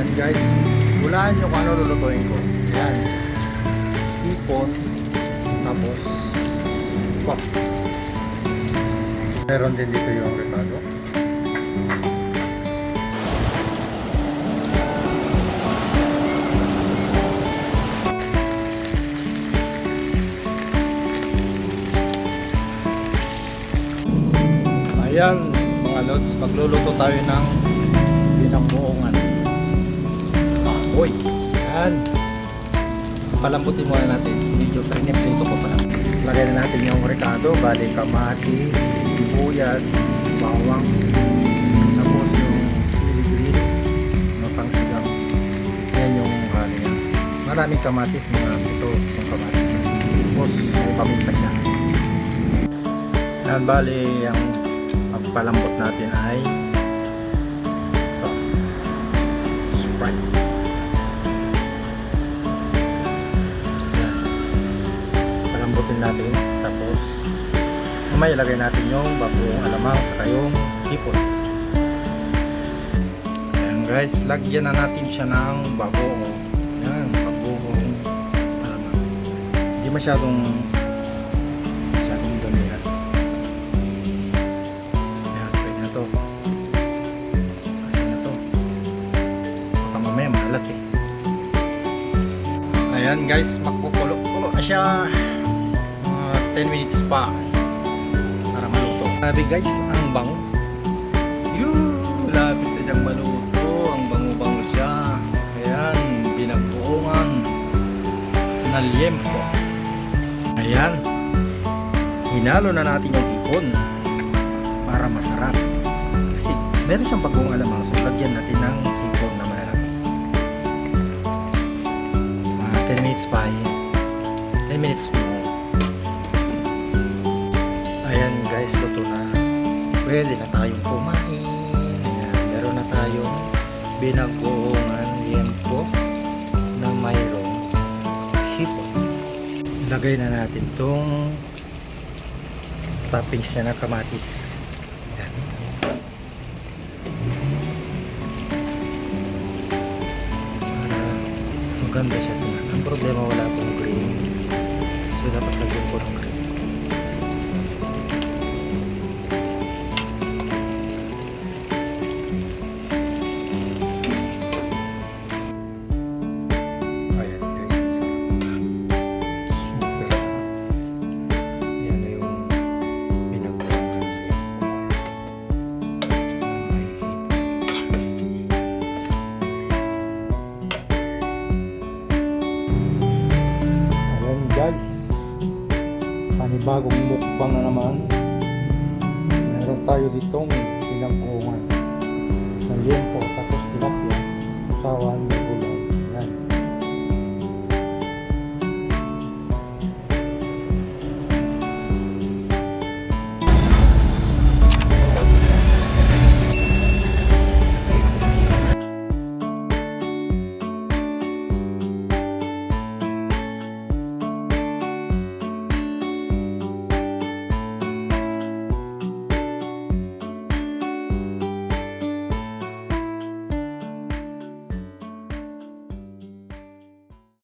Ayan guys, hulaan nyo kung ano lulutuin ko. Ayan. Hipon. Tapos, pop. Meron din dito yung recado. Ayan, mga lods, magluluto tayo ng binangbuongan. Baboy. Ayan. Palambutin muna natin. Medyo prinip-prito pa pala. Lagay na natin yung recado, bali kamati, sibuyas, bawang, tapos yung chili green, mga pangsigang. Yan yung hali niya. Maraming kamatis mga ito, yung kamatis. Tapos may paminta siya. Yan, bali ang pagpalambot natin ay. Sprite. Palambutin natin. Tapos, mamaya ilagay natin yung babuong alamang saka yung hipon. Ayan guys, lagyan na natin siya ng bagoong. Yan, bagoong alamang. Hindi masyadong masyadong damihan. Ayan, pwede na to. Pwede na to. Baka mamaya maalat eh. Ayan guys, magkukulo-kulo na siya. Mga 10 minutes pa. Para maluto. Sabi guys, ang bango. Yun, lapit na siyang maluto. Ang bango-bango siya. Ayan, binagbuongan na liempo. Ayan. Hinalo na natin yung ipon para masarap. Kasi meron siyang bagong alamang so lagyan natin ng ipon na malalaki. Mga 10 minutes pa eh. 10 minutes mo. Guys, luto na. Pwede na tayong kumain. Meron na tayong binagoongan liempo na mayroong hipon. Lagay na natin tong toppings na kamatis. Yan. Maganda siya. Ang problema wala pong guys. Panibagong mukbang na naman. Meron tayo ditong pinagkuhan. Ng liempo tapos